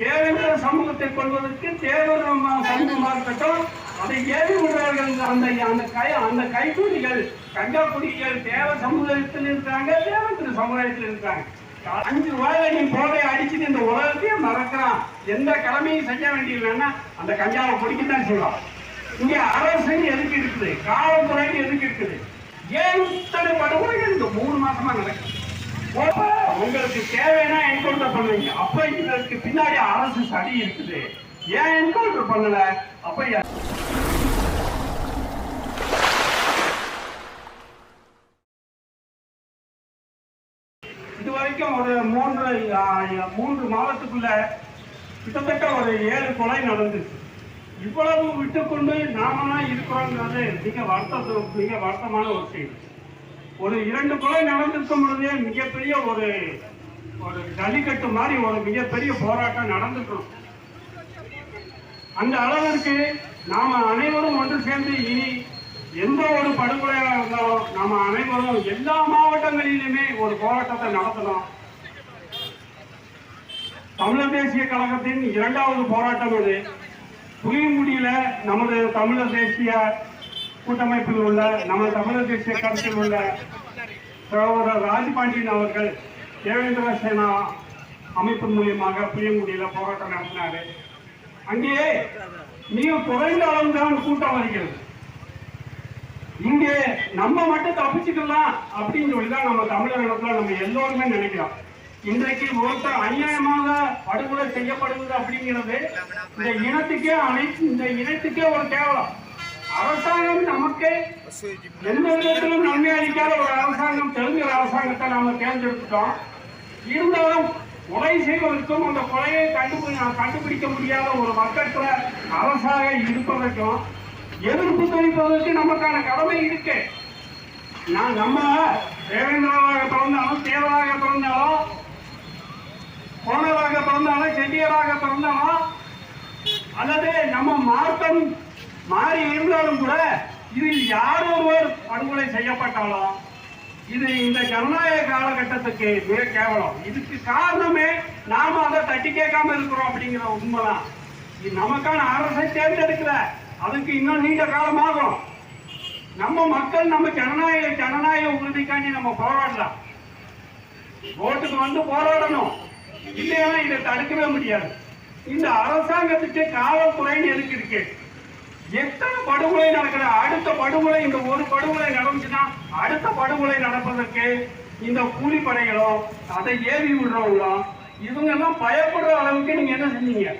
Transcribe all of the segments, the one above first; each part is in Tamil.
தேவேந்திர சமூகத்தை கொள்வதற்கு தேவர் சமூகமாக இருக்கட்டும் அதை ஏவி விடுவார்கள். அந்த அந்த கை அந்த கைக்கூலிகள் கஞ்சா குடிகள் தேவ சமுதாயத்தில் இருக்காங்க தேவேந்திர சமுதாயத்தில் இருக்காங்க அஞ்சு ரூபாயில நீ போதை அடிச்சுட்டு இந்த உலகத்தையே மறக்கிறான். எந்த கடமையும் செய்ய வேண்டியதுன்னா அந்த கஞ்சாவை குடிக்கத்தான் செய்வான் இங்க அரசு எதுக்கு இருக்குது? காவல்துறை எதுக்கு இருக்குது? ஏன் இத்தனை படுகொலைகள்? இந்த மூணு மாசமா நடக்குது. உங்களுக்கு தேவைன்னா என்கவுண்டர் பண்ணுவீங்க. அப்ப இதற்கு பின்னாடி அரசு சதி இருக்குது. ஏன் என்கவுண்டர் பண்ணல? அப்ப இது வரைக்கும் ஒரு மூன்று மூன்று மாதத்துக்குள்ள கிட்டத்தட்ட ஒரு ஏழு கொலை நடந்துச்சு. இவ்வளவு விட்டுக்கொண்டு நாமெல்லாம் இருக்கிறோங்கிறது மிக வருத்தத்து மிக வருத்தமான ஒரு செய்தி. ஒரு இரண்டு கொலை நடந்திருக்கும் பொழுதே மிகப்பெரிய ஒரு ஒரு ஜல்லிக்கட்டு மாதிரி ஒரு மிகப்பெரிய போராட்டம் நடந்துட்டோம் அந்த அளவிற்கு நாம அனைவரும் ஒன்று சேர்ந்து இனி எந்த ஒரு படுகொலையாக இருந்தாலும் நாம அனைவரும் எல்லா மாவட்டங்களிலுமே ஒரு போராட்டத்தை நடத்தணும் தமிழர் தேசிய கழகத்தின் இரண்டாவது போராட்டம் இது புளியங்குடியில நமது தமிழர் தேசிய கூட்டமைப்பில் உள்ள நமது தமிழர் தேசிய கருத்தில் உள்ள சகோதரர் ராஜபாண்டியன் அவர்கள் தேவேந்திர சேனா அமைப்பு மூலியமாக புளியங்குடியில் போராட்டம் நடத்தினாரு. அங்கே மிக குறைந்த அளவுதான் கூட்டம் வருகிறது. இங்கே நம்ம மட்டும் தப்பிச்சுக்கலாம் அப்படின்னு சொல்லி தான் நம்ம தமிழகத்தில் நம்ம எல்லோருமே நினைக்கிறோம். இன்றைக்கு ஒருத்தர் அநியாயமாக படுகொலை செய்யப்படுவது அப்படிங்கிறது இந்த இனத்துக்கே அனைத்து இந்த இனத்துக்கே ஒரு கேவலம். அரசாங்கம் நமக்கு எந்த விதத்திலும் நன்மை அளிக்காத ஒரு அரசாங்கம் தெலுங்கு அரசாங்கத்தை நாம தேர்ந்தெடுத்துட்டோம் இருந்தாலும் கொலை செய்வதற்கும் அந்த கொலையை கண்டுபிடி கண்டுபிடிக்க முடியாத ஒரு மக்கற்ற அரசாக இருப்பதற்கும் எதிர்ப்பு தெரிவிப்பதற்கு நமக்கான கடமை இருக்கு நான் நம்ம தேவேந்திரராக பிறந்தாலும் தேவராக பிறந்தாலும் கோணராக பிறந்தாலும் செட்டியராக பிறந்தாலும் அல்லது நம்ம மார்க்கம் மாறி இருந்தாலும் கூட இதில் யார் ஒருவர் படுகொலை செய்யப்பட்டாலும் இது இந்த ஜனநாயக காலகட்டத்துக்கு மிக கேவலம். இதுக்கு காரணமே நாம அதை தட்டி கேட்காம இருக்கிறோம் அப்படிங்கிற உண்மைதான். இது நமக்கான அரசை தேர்ந்தெடுக்கிற அதுக்கு இன்னும் நீண்ட காலமாகும். நம்ம மக்கள் நம்ம ஜனநாயக ஜனநாயக உறுதிக்காண்டி நம்ம போராடலாம். ஓட்டுக்கு வந்து போராடணும். இல்லையா இதை தடுக்கவே முடியாது. இந்த அரசாங்கத்துக்கு காவல்துறைன்னு எதுக்கு இருக்கு? எத்தனை படுகொலை நடக்கிற அடுத்த படுகொலை இந்த ஒரு படுகொலை நடந்துச்சுன்னா அடுத்த படுகொலை நடப்பதற்கு இந்த கூலிப்படைகளோ அதை ஏவி விடுறவங்களோ இவங்க எல்லாம் பயப்படுற அளவுக்கு நீங்க என்ன செஞ்சீங்க?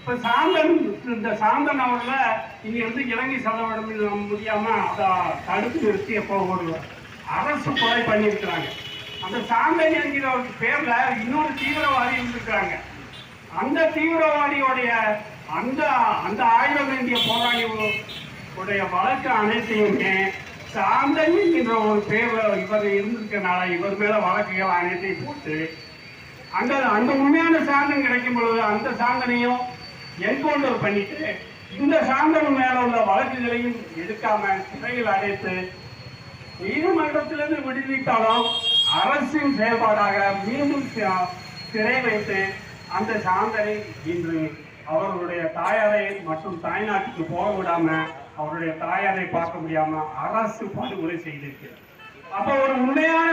இப்ப சாந்தன் இந்த சாந்தன் அவர்ல இங்க இருந்து இலங்கை செலவிட முடியாம அதை தடுத்து நிறுத்தி எப்போ ஓடுவார்? அரசு கொலை பண்ணியிருக்கிறாங்க. அந்த சாந்தன் என்கிற ஒரு பேர்ல இன்னொரு தீவிரவாதி இருந்திருக்கிறாங்க. அந்த தீவிரவாதியோடைய அந்த அந்த ஆயுதம் வேண்டிய போராளி உடைய வழக்கு அனைத்தையுமே சாந்தன் என்கின்ற ஒரு பேர் இவர் இருந்திருக்கனால இவர் மேல வழக்குகள் அனைத்தையும் போட்டு அந்த அந்த உண்மையான சாந்தம் கிடைக்கும் பொழுது அந்த சாந்தனையும் என்கவுண்டர் பண்ணிட்டு இந்த சாந்தன் மேல உள்ள வழக்குகளையும் எடுக்காம சிறையில் அடைத்து நீதிமன்றத்திலிருந்து விடுவித்தாலும் அரசின் செயல்பாடாக மீண்டும் சிறை வைத்து அந்த சாந்தனை இன்று அவர்களுடைய தாயாரை மற்றும் தாய்நாட்டுக்கு போக விடாம அவருடைய தாயாரை பார்க்க முடியாம அரசு படுகொலை செய்திருக்கு அப்ப ஒரு உண்மையான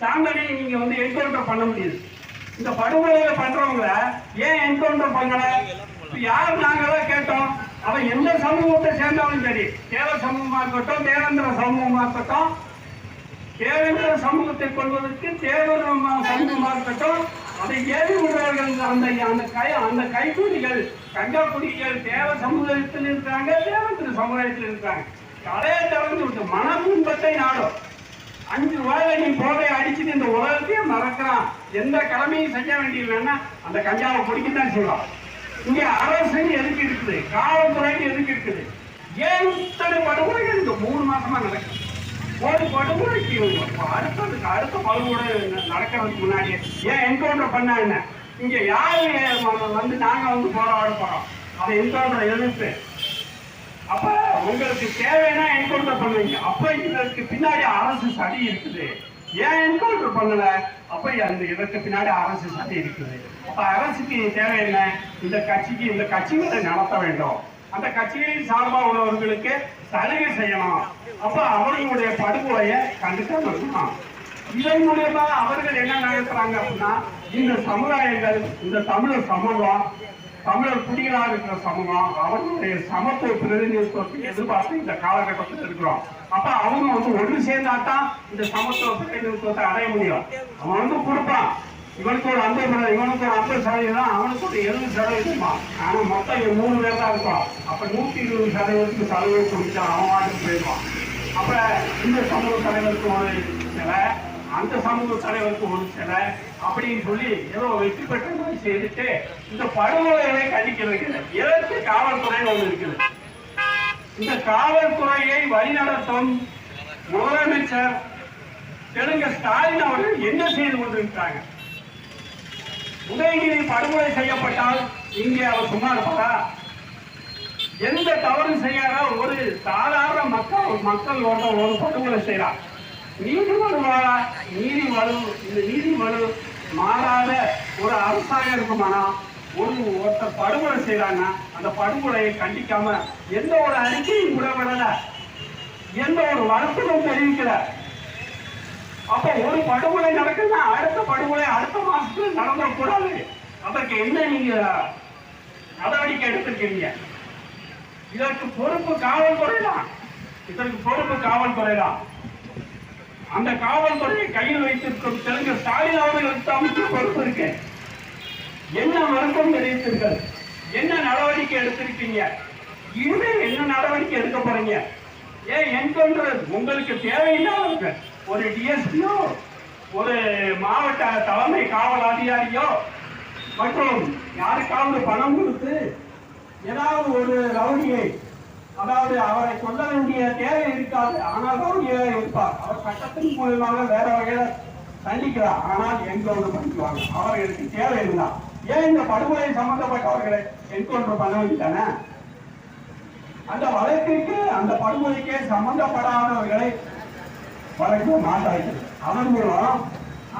சாந்தனையை நீங்க வந்து என்கவுண்டர் பண்ண முடியுது இந்த படுகொலையில பண்றவங்கள ஏன் என்கவுண்டர் பண்ணல? இப்ப யார் நாங்களாம் கேட்டோம்? அவன் எந்த சமூகத்தை சேர்ந்தாலும் சரி தேவ சமூகமா இருக்கட்டும் தேவேந்திர சமூகமா இருக்கட்டும் தேவேந்திர சமூகத்தை கொள்வதற்கு தேவர் சமூகமா இருக்கட்டும் அதை ஏவி விடுவார்கள் அந்த அந்த கை அந்த கைக்கூலிகள். கஞ்சா குடிகள் தேவ சமுதாயத்தில் இருக்காங்க தேவத்திரு சமுதாயத்தில் இருக்கிறாங்க. கடையை திறந்து விட்டு மன துன்பத்தை நாடும். அஞ்சு ரூபாயில நீ போதை அடிச்சுட்டு இந்த உலகத்தையே மறக்கிறான். எந்த கடமையும் செய்ய வேண்டியதுன்னா அந்த கஞ்சாவை குடிக்கத்தான் செய்வான் இங்க அரசு எதுக்கு இருக்குது? காவல்துறைன்னு எதுக்கு இருக்குது? ஏன் இத்தனை படுகொலைகள் இந்த மூணு மாசமா நடக்குது? ஒரு படுகொலைக்கு அடுத்ததுக்கு அடுத்த படுகொலை நடக்கிறதுக்கு முன்னாடி ஏன் என்கவுண்டர் பண்ண என்ன? இங்க யாரு ம- வந்து நாங்க வந்து போராட போறோம்? அதை என்கவுண்டர் எதிர்த்து. அப்ப உங்களுக்கு தேவைன்னா என்கவுண்டர் பண்ணுவீங்க. அப்ப இதற்கு பின்னாடி அரசு சதி இருக்குது. ஏன் என்கவுண்டர் பண்ணல? அப்ப அந்த இதற்கு பின்னாடி அரசு சதி இருக்குது. அப்ப அரசுக்கு தேவை என்ன? இந்த கட்சிக்கு இந்த கட்சிகளை நடத்த வேண்டும். அந்த கட்சிகளின் சார்பா உள்ளவர்களுக்கு சலுகை செய்யணும்? அப்ப அவர்களுடைய படுகொலையை கண்டுக்காம இருக்கணும் இதன் மூலியமா அவர்கள் என்ன நினைக்கிறாங்க அப்படின்னா இந்த சமுதாயங்கள் இந்த தமிழர் சமூகம் தமிழர் குடிகளாக இருக்கிற சமூகம் அவர்களுடைய சமத்துவ பிரதிநிதித்துவத்தை எதிர்பார்த்து இந்த காலகட்டத்தில் இருக்கிறோம். அப்ப அவங்க வந்து ஒன்று சேர்ந்தாதான் இந்த சமத்துவ பிரதிநிதித்துவத்தை அடைய முடியும். அவன் வந்து கொடுப்பான். இவனுக்கு ஒரு ஐம்பது சதவீதம் இவனுக்கு ஒரு ஐம்பது சதவீதம் அவனுக்கு ஒரு எழுபது சதவீதமா ஆனா மொத்தம் இங்க மூணு பேர் தான் இருக்கும் அப்ப நூத்தி இருபது சதவீதத்துக்கு சலுகை கொடுத்தா அவன் வாட்டுக்கு போயிருவான் அப்ப இந்த சமூக தலைவருக்கு ஒரு சில அந்த சமூக தலைவருக்கு ஒரு சில அப்படின்னு சொல்லி ஏதோ வெற்றி பெற்ற மாதிரி செய்துட்டு இந்த படுகொலைகளை கண்டிக்கிறது எதற்கு காவல்துறை ஒன்று இருக்குது? இந்த காவல்துறையை வழிநடத்தும் முதலமைச்சர் தெலுங்கு ஸ்டாலின் அவர்கள் என்ன செய்து கொண்டிருக்கிறாங்க? உதயநிதி படுகொலை செய்யப்பட்டால் இங்கே அவர் சும்மா இருப்பாரா எந்த தவறு செய்யாத ஒரு சாதாரண மக்கள் மக்கள் ஒரு படுகொலை செய்யறார் நீதி மனுவா நீதி மனு இந்த நீதி மனு மாறாத ஒரு அரசாங்கம் இருக்குமானா? ஒரு ஒருத்தர் படுகொலை செய்யறாங்கன்னா அந்த படுகொலையை கண்டிக்காம எந்த ஒரு அறிக்கையும் கூட விடல எந்த ஒரு வருத்தமும் தெரிவிக்கல. அப்ப ஒரு படுகொலை நடக்குதுன்னா அடுத்த படுகொலை அடுத்த மாசத்துல நடந்துடக்கூடாது அதற்கு என்ன நீங்க நடவடிக்கை எடுத்திருக்கீங்க? இதற்கு பொறுப்பு காவல்துறை தான் இதற்கு பொறுப்பு காவல்துறை தான் அந்த காவல்துறையை கையில் வைத்திருக்கும் தெலுங்கு ஸ்டாலின் அவர்களுக்கு தான் பொறுப்பு இருக்கு. என்ன மருத்துவம் தெரிவித்தீர்கள்? என்ன நடவடிக்கை எடுத்திருக்கீங்க? இனிமேல் என்ன நடவடிக்கை எடுக்க போறீங்க? ஏன் என்கவுண்டர் உங்களுக்கு தேவையில்லாத ஒரு டிஎஸ்பியோ ஒரு மாவட்ட தலைமை காவல் அதிகாரியோ? மற்றும் யாருக்காவது பணம் கொடுத்து ஏதாவது ஒரு ரவுடியை அதாவது அவரை சொல்ல வேண்டிய தேவை இருக்காது. ஆனால் ரவுடியாக இருப்பார். அவர் சட்டத்தின் மூலமாக வேற வகையில தண்டிக்கிறார் ஆனால் என்கவுண்டர் பண்ணிக்குவாங்க அவர்களுக்கு தேவை இருந்தா. ஏன் இந்த படுகொலை சம்பந்தப்பட்டவர்களை என்கவுண்டர் பண்ண வேண்டியதானே அந்த வழக்கிற்கு அந்த படுகொலைக்கு சம்பந்தப்படாதவர்களை வழக்கு மாட்டார்கள் அதன் மூலம்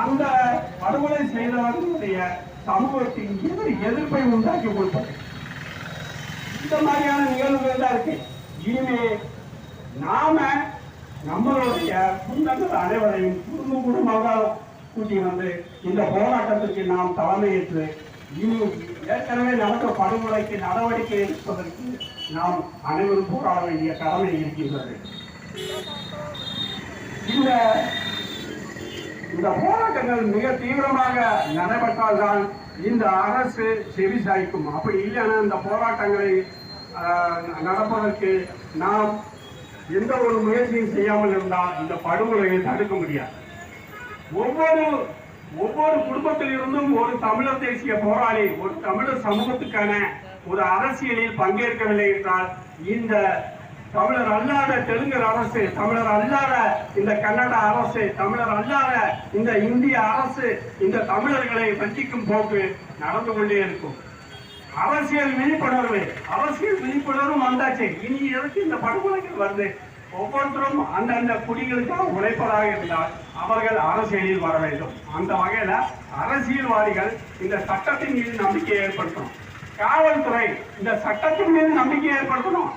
அந்த படுகொலை செய்தவர்களுடைய சமூகத்தின் எதிர் எதிர்ப்பை உண்டாக்கி கொடுப்பது இந்த மாதிரியான நிகழ்வுகள் தான் இருக்கு. இனிமே நாம நம்மளுடைய சொந்தங்கள் அனைவரையும் குடும்ப குடும்பமாக கூட்டி வந்து இந்த போராட்டத்திற்கு நாம் தலைமையேற்று இனி ஏற்கனவே நடந்த படுகொலைக்கு நடவடிக்கை எடுப்பதற்கு நாம் அனைவரும் போராட வேண்டிய கடமை இருக்கின்றது. இந்த இந்த போராட்டங்கள் மிக தீவிரமாக நடைபெற்றால்தான் இந்த அரசு செவி சாய்க்கும் அப்படி இல்லைன்னா இந்த போராட்டங்களை நடப்பதற்கு நாம் எந்த ஒரு முயற்சியும் செய்யாமல் இருந்தால் இந்த படுகொலையை தடுக்க முடியாது. ஒவ்வொரு ஒவ்வொரு குடும்பத்திலிருந்தும் ஒரு தமிழர் தேசிய போராளி ஒரு தமிழர் சமூகத்துக்கான ஒரு அரசியலில் பங்கேற்கவில்லை என்றால் இந்த தமிழர் அல்லாத தெலுங்கர் அரசு தமிழர் அல்லாத இந்த கன்னட அரசு தமிழர் அல்லாத இந்த இந்திய அரசு இந்த தமிழர்களை வஞ்சிக்கும் போக்கு நடந்து கொண்டே இருக்கும். அரசியல் விழிப்புணர்வு அரசியல் விழிப்புணர்வும் வந்தாச்சு. இனி எதுக்கு இந்த படுகொலைகள் வருது? ஒவ்வொருத்தரும் அந்தந்த குடிகளுக்காக உழைப்பதாக இருந்தால் அவர்கள் அரசியலில் வர வேண்டும். அந்த வகையில அரசியல்வாதிகள் இந்த சட்டத்தின் மீது நம்பிக்கை ஏற்படுத்தணும். காவல்துறை இந்த சட்டத்தின் மீது நம்பிக்கை ஏற்படுத்தணும்.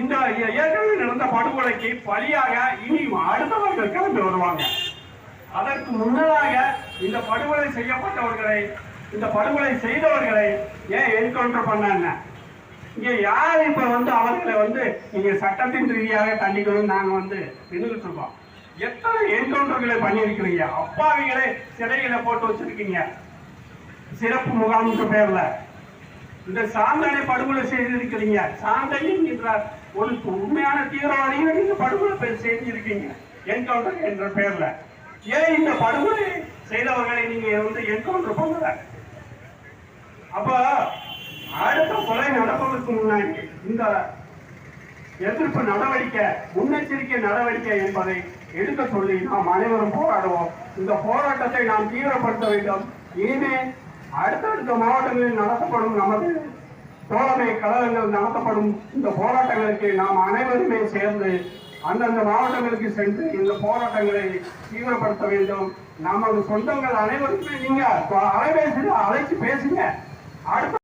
இந்த ஏற்கனவே நடந்த படுகொலைக்கு பலியாக இனி அடுத்தவர்கள் கிளம்பி வருவாங்க. அதற்கு முன்னதாக இந்த படுகொலை செய்யப்பட்டவர்களை இந்த படுகொலை செய்தவர்களை ஏன் என்கவுண்டர் பண்ணாங்க? இங்கே யார் இப்போ வந்து அவர்களை வந்து நீங்கள் சட்டத்தின் ரீதியாக தண்டிக்கணும் நாங்கள் வந்து நின்றுட்டு இருக்கோம் எத்தனை என்கவுண்டர்களை பண்ணியிருக்கிறீங்க? அப்பாவிகளை சிறைகளை போட்டு வச்சிருக்கீங்க. சிறப்பு முகாமுக்கு பேரில். இந்த சாந்தனை படுகொலை செய்திருக்கிறீங்க. சாந்தனை என்ற ஒரு உண்மையான தீவிரவாதியை நீங்க படுகொலை பே- என்கவுண்டர் என்ற பெயர்ல ஏன் இந்த படுகொலை செய்தவர்களை நீங்க வந்து என்கவுண்டர் பண்ணல? அப்ப அடுத்த கொலை நடப்பதற்கு முன்னாடி இந்த எதிர்ப்பு நடவடிக்கை முன்னெச்சரிக்கை நடவடிக்கை என்பதை எடுக்க சொல்லி நாம் அனைவரும் போராடுவோம். இந்த போராட்டத்தை நாம் தீவிரப்படுத்த வேண்டும். இனிமே அடுத்தடுத்த மாவட்டங்களில் நடத்தப்படும் நமது தோழமை கழகங்கள் நடத்தப்படும் இந்த போராட்டங்களுக்கு நாம் அனைவருமே சேர்ந்து அந்தந்த மாவட்டங்களுக்கு சென்று இந்த போராட்டங்களை தீவிரப்படுத்த வேண்டும். நமது சொந்தங்கள் அனைவருக்குமே நீங்க அலைபேசியில் அழைச்சு பேசுங்க. அடுத்த